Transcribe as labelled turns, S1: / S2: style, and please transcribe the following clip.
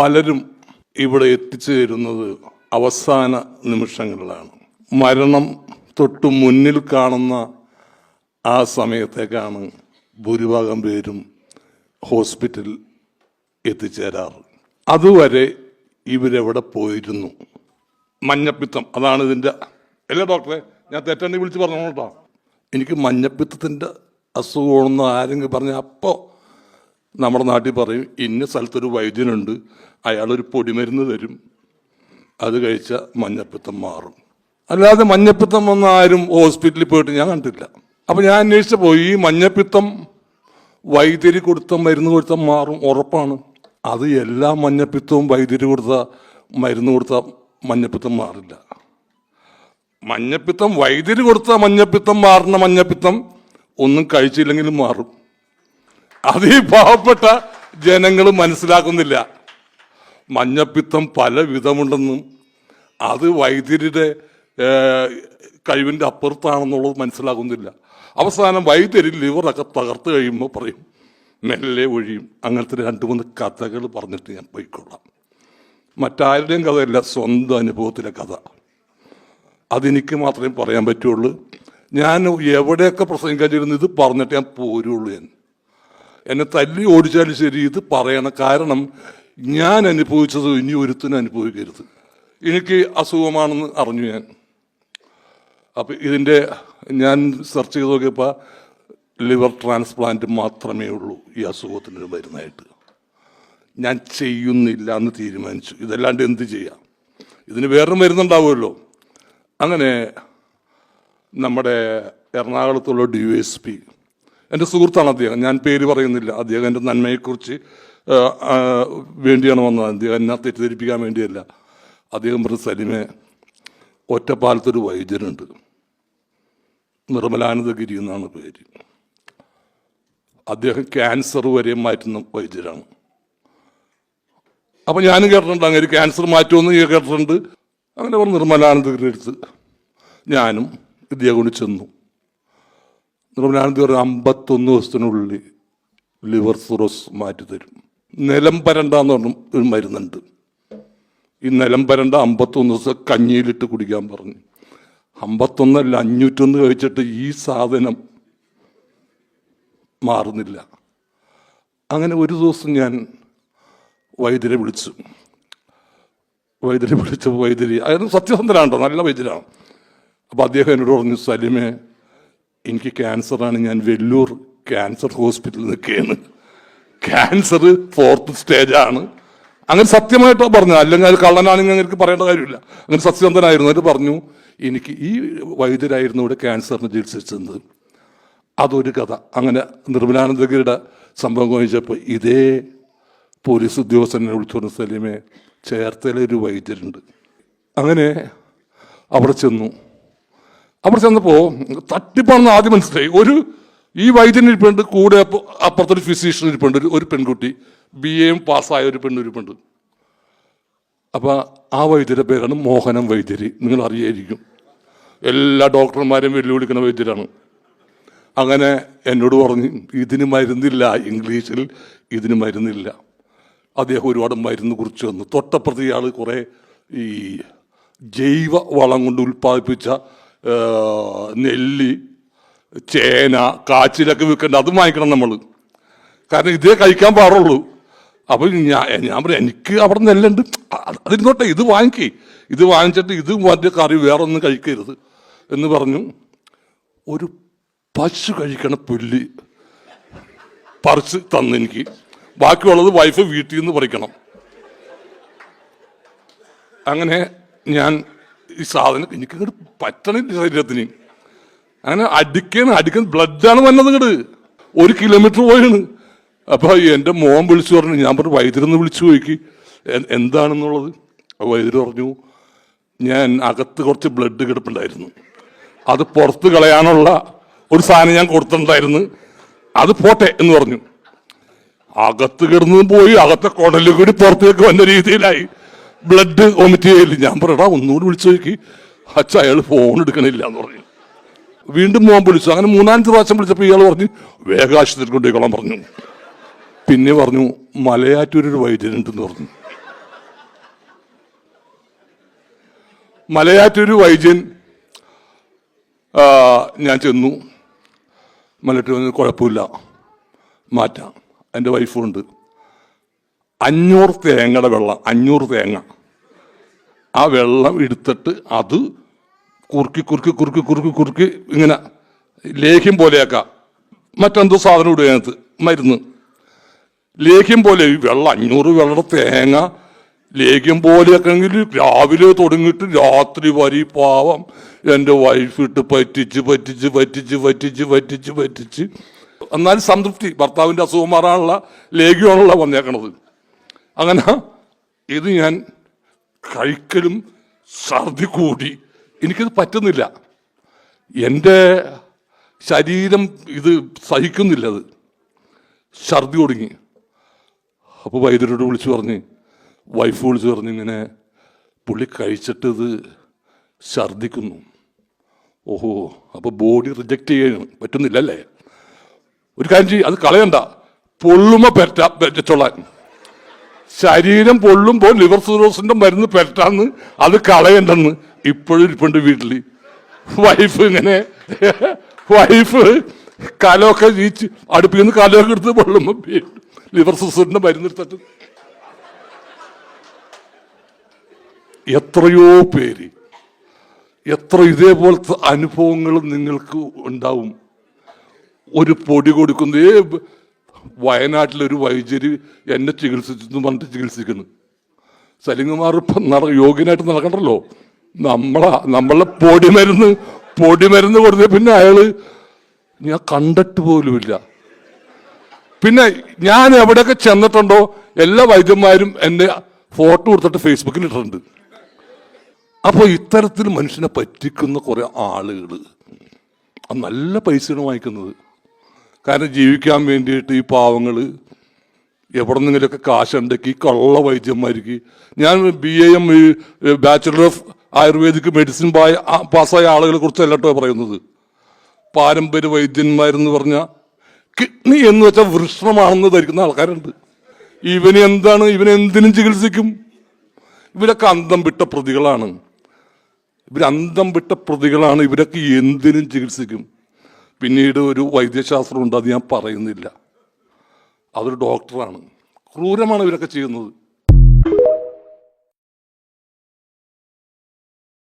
S1: പലരും ഇവിടെ എത്തിച്ചേരുന്നത് അവസാന നിമിഷങ്ങളിലാണ്. മരണം തൊട്ടു മുന്നിൽ കാണുന്ന ആ സമയത്തേക്കാണ് ഭൂരിഭാഗം പേരും ഹോസ്പിറ്റലിൽ എത്തിച്ചേരാറ്. അതുവരെ ഇവരെവിടെ പോയിരുന്നു? മഞ്ഞപ്പിത്തം. അതാണ് ഇതിന്റെ അല്ലേ ഡോക്ടറെ? ഞാൻ തെറ്റണ്ടി വിളിച്ച് പറഞ്ഞു എനിക്ക് മഞ്ഞപ്പിത്തത്തിന്റെ അസുഖമാണെന്ന് ആരെങ്കിലും പറഞ്ഞാൽ അപ്പോൾ നമ്മുടെ നാട്ടിൽ പറയും ഇന്ന സ്ഥലത്തൊരു വൈദ്യനുണ്ട് അയാളൊരു പൊടിമരുന്ന് തരും. അത് കഴിച്ചാൽ മഞ്ഞപ്പിത്തം മാറും. അല്ലാതെ മഞ്ഞപ്പിത്തം വന്ന ആരും ഹോസ്പിറ്റലിൽ പോയിട്ട് ഞാൻ കണ്ടില്ല അപ്പം ഞാൻ അന്വേഷിച്ചപ്പോൾ ഈ മഞ്ഞപ്പിത്തം വൈദ്യരി കൊടുത്ത മരുന്ന് കൊടുത്ത മാറും ഉറപ്പാണ്. അത് എല്ലാ മഞ്ഞപ്പിത്തവും വൈദ്യരി കൊടുത്ത മരുന്ന് കൊടുത്ത മഞ്ഞപ്പിത്തം മാറില്ല. മഞ്ഞപ്പിത്തം വൈദ്യരി കൊടുത്ത മഞ്ഞപ്പിത്തം മാറുന്ന മഞ്ഞപ്പിത്തം ഒന്നും കഴിച്ചില്ലെങ്കിലും മാറും. അത് ഈ പാവപ്പെട്ട ജനങ്ങൾ മനസ്സിലാക്കുന്നില്ല. മഞ്ഞപ്പിത്തം പല വിധമുണ്ടെന്നും അത് വൈദ്യരുടെ കഴിവിന്റെ അപ്പുറത്താണെന്നുള്ളത് മനസ്സിലാക്കുന്നില്ല. അവസാനം വൈദ്യരിൽ ലിവറൊക്കെ തകർത്ത് കഴിയുമ്പോൾ പറയും മെല്ലെ ഒഴിയും. അങ്ങനത്തെ രണ്ട് മൂന്ന് കഥകൾ പറഞ്ഞിട്ട് ഞാൻ പോയിക്കൊള്ളാം. മറ്റാരുടെയും കഥയല്ല സ്വന്തം അനുഭവത്തിലെ കഥ. അതെനിക്ക് മാത്രമേ പറയാൻ പറ്റുള്ളൂ. ഞാൻ എവിടെയൊക്കെ പ്രസംഗിക്കാൻ ചെയ്യുന്നു ഇത് പറഞ്ഞിട്ട് ഞാൻ പോരുള്ളൂ ഞാൻ. എന്നെ തല്ലി ഓടിച്ചാലും ശരി ഇത് പറയണം കാരണം ഞാൻ അനുഭവിച്ചത് ഇനി ഒരുത്തിനും അനുഭവിക്കരുത്. എനിക്ക് അസുഖമാണെന്ന് അറിഞ്ഞു ഞാൻ. അപ്പം ഇതിന്റെ ഞാൻ സെർച്ച് ചെയ്ത് നോക്കിയപ്പോൾ ലിവർ ട്രാൻസ്പ്ലാന്റ് മാത്രമേ ഉള്ളൂ ഈ അസുഖത്തിന് മരുന്നായിട്ട് ഞാൻ ചെയ്യുന്നില്ല എന്ന് തീരുമാനിച്ചു. ഇതല്ലാണ്ട് എന്ത് ചെയ്യാം? ഇതിന് വേറെ മരുന്നുണ്ടാവുമല്ലോ. അങ്ങനെ നമ്മുടെ എറണാകുളത്തുള്ള ഡി എസ് പി എന്റെ സുഹൃത്താണ് അദ്ദേഹം. ഞാൻ പേര് പറയുന്നില്ല. അദ്ദേഹം എന്റെ നന്മയെക്കുറിച്ച് വേണ്ടിയാണ് വന്നത്. അദ്ദേഹം എന്നെ തെറ്റിദ്ധരിപ്പിക്കാൻ വേണ്ടിയല്ല. അദ്ദേഹം പറഞ്ഞ സലിമെ ഒറ്റപ്പാലത്തൊരു വൈദ്യനുണ്ട്. നിർമ്മലാനന്ദഗിരി എന്നാണ് പേര്. അദ്ദേഹം ക്യാൻസർ വരെ മാറ്റുന്ന വൈദ്യരാണ് അപ്പം ഞാനും കേട്ടിട്ടുണ്ട് അങ്ങനെ ക്യാൻസർ മാറ്റുമെന്ന് കേട്ടിട്ടുണ്ട്. അങ്ങനെ പറഞ്ഞു നിർമ്മലാനന്ദഗിരി എടുത്ത് ഞാനും ഇദ്ദേഹം കൊണ്ട് ചെന്നു. നിർമ്മലാനന്ദ ഒരു അമ്പത്തൊന്ന് ദിവസത്തിനുള്ളിൽ ലിവർ സിറോസ് മാറ്റി തരും നിലം പരണ്ട എന്ന് പറഞ്ഞു ഒരു മരുന്നുണ്ട്. ഈ നിലം പരണ്ട അമ്പത്തൊന്ന് ദിവസം കഞ്ഞിയിലിട്ട് കുടിക്കാൻ പറഞ്ഞു. അമ്പത്തൊന്നല്ല അഞ്ഞൂറ്റൊന്ന് കഴിച്ചിട്ട് ഈ സാധനം മാറുന്നില്ല. അങ്ങനെ ഒരു ദിവസം ഞാൻ വൈദ്യരെ വിളിച്ചു. വൈദ്യരെ വിളിച്ചു വൈദ്യരി അയാൾ സത്യസന്ധനാണ്ടോ നല്ല വൈദ്യരാണ്. അപ്പോൾ അദ്ദേഹം എന്നോട് പറഞ്ഞു സലിമെ എനിക്ക് ക്യാൻസറാണ്. ഞാൻ വെല്ലൂർ ക്യാൻസർ ഹോസ്പിറ്റലിൽ നിൽക്കുകയാണ്. ക്യാൻസർ ഫോർത്ത് ആണ്. അങ്ങനെ സത്യമായിട്ടോ പറഞ്ഞു അല്ലെങ്കിൽ അത് കള്ളനാണെങ്കിൽ അങ്ങനെ പറയേണ്ട കാര്യമില്ല. അങ്ങനെ സത്യസന്ധനായിരുന്നു. എന്നിട്ട് പറഞ്ഞു എനിക്ക് ഈ വൈദ്യരായിരുന്നു ഇവിടെ ക്യാൻസറിന് ചികിത്സിച്ചത്. അതൊരു കഥ. അങ്ങനെ നിർമ്മലാനന്ദഗിരിയുടെ സംഭവം ചോദിച്ചപ്പോൾ ഇതേ പോലീസ് ഉദ്യോഗസ്ഥനെ വിളിച്ചു സലീമെ ചേർത്തല ഒരു വൈദ്യരുണ്ട്. അങ്ങനെ അവിടെ ചെന്നു. അവിടെ ചെന്നപ്പോൾ തട്ടിപ്പാണെന്ന് ആദ്യം മനസ്സിലായി. ഒരു ഈ വൈദ്യൻ ഇരിപ്പുണ്ട് കൂടെ അപ്പുറത്തൊരു ഫിസിഷ്യൻ ഇരിപ്പുണ്ട് ഒരു- പെൺകുട്ടി. ബി എയും പാസ്സായ ഒരു പെണ്ണിരിപ്പുണ്ട് അപ്പോൾ ആ വൈദ്യരുടെ പേരാണ് മോഹനം വൈദ്യര്. നിങ്ങൾ അറിയായിരിക്കും. എല്ലാ ഡോക്ടർമാരെയും വെല്ലുവിളിക്കുന്ന വൈദ്യരാണ്. അങ്ങനെ എന്നോട് പറഞ്ഞു ഇതിന് മരുന്നില്ല ഇംഗ്ലീഷിൽ ഇതിന് മരുന്നില്ല. അദ്ദേഹം ഒരുപാട് മരുന്ന് കുറിച്ച് വന്നു. തൊട്ടപ്പുറത്ത് ഇയാൾ കുറേ ഈ ജൈവ വളം കൊണ്ട് ഉൽപ്പാദിപ്പിച്ച നെല്ല് ചേന കാച്ചിലൊക്കെ വിൽക്കേണ്ട അതും വാങ്ങിക്കണം നമ്മൾ കാരണം ഇതേ കഴിക്കാൻ പാടുള്ളൂ. അപ്പോൾ ഞാൻ ഞാൻ പറയാം എനിക്ക് അവിടെ നെല്ലുണ്ട്. അത് അതിരുന്നോട്ടെ ഇത് വാങ്ങിക്കേ. ഇത് വാങ്ങിച്ചിട്ട് ഇത് മറ്റേ കറി വേറൊന്നും കഴിക്കരുത് എന്ന് പറഞ്ഞു. ഒരു പശു കഴിക്കണ പുല്ല് പറിച്ച് തന്നു എനിക്ക്. ബാക്കിയുള്ളത് വൈഫ് വീട്ടിൽ നിന്ന് പറിക്കണം. അങ്ങനെ ഞാൻ ഈ സാധനം എനിക്ക് ഇങ്ങോട്ട് പറ്റണില്ല ശരീരത്തിന്. അങ്ങനെ അടിക്കണം അടിക്കുന്ന ബ്ലഡാണ് വന്നത് ഇങ്ങോട്ട് ഒരു കിലോമീറ്റർ പോയാണ്. അപ്പൊ എന്റെ മോൻ വിളിച്ചു പറഞ്ഞു ഞാൻ പറഞ്ഞു വൈദ്യരെന്ന് വിളിച്ചു നോക്കി എന്താണെന്നുള്ളത്. വൈദ്യുര് പറഞ്ഞു ഞാൻ അകത്ത് കുറച്ച് ബ്ലഡ് കിടപ്പുണ്ടായിരുന്നു. അത് പുറത്ത് കളയാനുള്ള ഒരു സാധനം ഞാൻ കൊടുത്തിട്ടുണ്ടായിരുന്നു. അത് പോട്ടെ എന്ന് പറഞ്ഞു. അകത്ത് കിടന്നു പോയി അകത്തെ കുടലും കൂടി പുറത്തേക്ക് വന്ന രീതിയിലായി. ബ്ലഡ് വോമിറ്റ് ചെയ്യില്ല ഞാൻ പറയടാ ഒന്നുകൂടി വിളിച്ചു നോക്കി. അച്ഛ അയാൾ ഫോൺ എടുക്കണില്ല എന്ന് പറഞ്ഞു. വീണ്ടും മോൻ വിളിച്ചു. അങ്ങനെ മൂന്നാലഞ്ച് പ്രാവശ്യം വിളിച്ചപ്പോൾ ഇയാൾ പറഞ്ഞു വേഗം ആശുപത്രി കൊണ്ടുപോയിക്കോളാൻ പറഞ്ഞു. പിന്നെ പറഞ്ഞു മലയാറ്റൂരൊരു വൈദ്യനുണ്ടെന്ന് പറഞ്ഞു. മലയാറ്റൂർ വൈദ്യൻ ഞാൻ ചെന്നു. മലയാറ്റൂർ കുഴപ്പമില്ല. മാറ്റാം. എന്റെ വൈഫുണ്ട് അഞ്ഞൂറ് തേങ്ങയുടെ വെള്ളം അഞ്ഞൂറ് തേങ്ങ. ആ വെള്ളം എടുത്തിട്ട് അത് കുറുക്കി കുറുക്കി കുറുക്കി കുറുക്കി കുറുക്കി ഇങ്ങനെ ലേഹ്യം പോലെയാക്കാം. മറ്റെന്തോ സാധനം ഇടുക അതിനകത്ത് മരുന്ന്. ലേഹ്യം പോലെ ഈ വെള്ളം അഞ്ഞൂറ് വെള്ളം തേങ്ങ ലേഹ്യം പോലെയൊക്കെ എങ്കിൽ രാവിലെ തുടങ്ങിയിട്ട് രാത്രി വരി പാവം എന്റെ വൈഫ് ഇട്ട് പറ്റിച്ച് പറ്റിച്ച് പറ്റിച്ച് പറ്റിച്ച് പറ്റിച്ച് പറ്റിച്ച്. എന്നാലും സംതൃപ്തി. ഭർത്താവിന്റെ അസുഖം മാറാനുള്ള ലേഖ്യമാണല്ലോ വന്നേക്കണത്. അങ്ങനെ ഇത് ഞാൻ കഴിക്കലും ഛർദി കൂടി എനിക്കത് പറ്റുന്നില്ല. എന്റെ ശരീരം ഇത് സഹിക്കുന്നില്ല അത് ഛർദി ഒടുങ്ങി. അപ്പോൾ വൈദ്യരോട് വിളിച്ചു പറഞ്ഞ് വൈഫ് വിളിച്ചു പറഞ്ഞ് ഇങ്ങനെ പുള്ളി കഴിച്ചിട്ട് ഇത് ഛർദിക്കുന്നു ഓഹോ അപ്പോൾ ബോഡി റിജക്റ്റ് ചെയ്യാൻ പറ്റുന്നില്ല അല്ലേ ഒരു കാര്യം ചെയ്യും അത് കളയണ്ട. പൊള്ളുമ പെറ്റ പെറ്റച്ചോളാൻ ശരീരം പൊള്ളുമ്പോൾ ലിവർ സിറോസിന്റെ മരുന്ന് പെറ്റാന്ന് അത് കളയണ്ടെന്ന് ഇപ്പോഴും ഇരിപ്പുണ്ട് വീട്ടിൽ വൈഫ് ഇങ്ങനെ വൈഫ് കലമൊക്കെ ജീച്ച് അടുപ്പിൽ നിന്ന് കലമൊക്കെ എടുത്ത് പൊള്ളുമ്പോൾ ലിവർ സിറോസിന്റെ മരുന്ന് എടുത്തിട്ട്. എത്രയോ പേര് എത്ര ഇതേപോലത്തെ അനുഭവങ്ങളും നിങ്ങൾക്ക് ഉണ്ടാവും. ഒരു പൊടി കൊടുക്കുന്നേ. വയനാട്ടിലൊരു വൈദ്യര് എന്നെ ചികിത്സിച്ചെന്ന് പറഞ്ഞിട്ട് ചികിത്സിക്കുന്നു. സലിംഗുമാർ ഇപ്പം നട യോഗ്യനായിട്ട് നടക്കണ്ടല്ലോ. നമ്മളാ നമ്മളെ പൊടിമരുന്ന് പൊടിമരുന്ന് കൊടുത്ത പിന്നെ അയാൾ ഞാൻ കണ്ടിട്ട് പോലുമില്ല പിന്നെ ഞാൻ എവിടെയൊക്കെ ചെന്നിട്ടുണ്ടോ എല്ലാ വൈദ്യന്മാരും എന്നെ ഫോട്ടോ കൊടുത്തിട്ട് ഫേസ്ബുക്കിൽ ഇട്ടിട്ടുണ്ട്. അപ്പോൾ ഇത്തരത്തിൽ മനുഷ്യനെ പറ്റിക്കുന്ന കുറേ ആളുകൾ നല്ല പൈസയാണ് വാങ്ങിക്കുന്നത്. കാരണം ജീവിക്കാൻ വേണ്ടിയിട്ട് ഈ പാവങ്ങൾ എവിടെ നിന്നെങ്കിലുമൊക്കെ കാശുണ്ടാക്കി കള്ള വൈദ്യന്മാർക്ക്. ഞാൻ B A M bachelor of ayurvedic medicine പായ പാസ്സായ ആളുകളെ കുറിച്ച് അല്ലട്ടോ പറയുന്നത്. പാരമ്പര്യ വൈദ്യന്മാരെന്ന് പറഞ്ഞ കിഡ്നി എന്ന് വെച്ചാൽ വൃഷ്ണമാണെന്ന് ധരിക്കുന്ന ആൾക്കാരുണ്ട്. ഇവന് എന്താണ് ഇവൻ എന്തിനും ചികിത്സിക്കും. ഇവരൊക്കെ അന്തം വിട്ട പ്രതികളാണ്. ഇവർ അന്തം വിട്ട പ്രതികളാണ്. ഇവരൊക്കെ എന്തിനും ചികിത്സിക്കും. പിന്നീട് ഒരു വൈദ്യശാസ്ത്രമുണ്ട് അത് ഞാൻ പറയുന്നില്ല. അതൊരു ഡോക്ടറാണ്. ക്രൂരമാണ് ഇവരൊക്കെ ചെയ്യുന്നത്.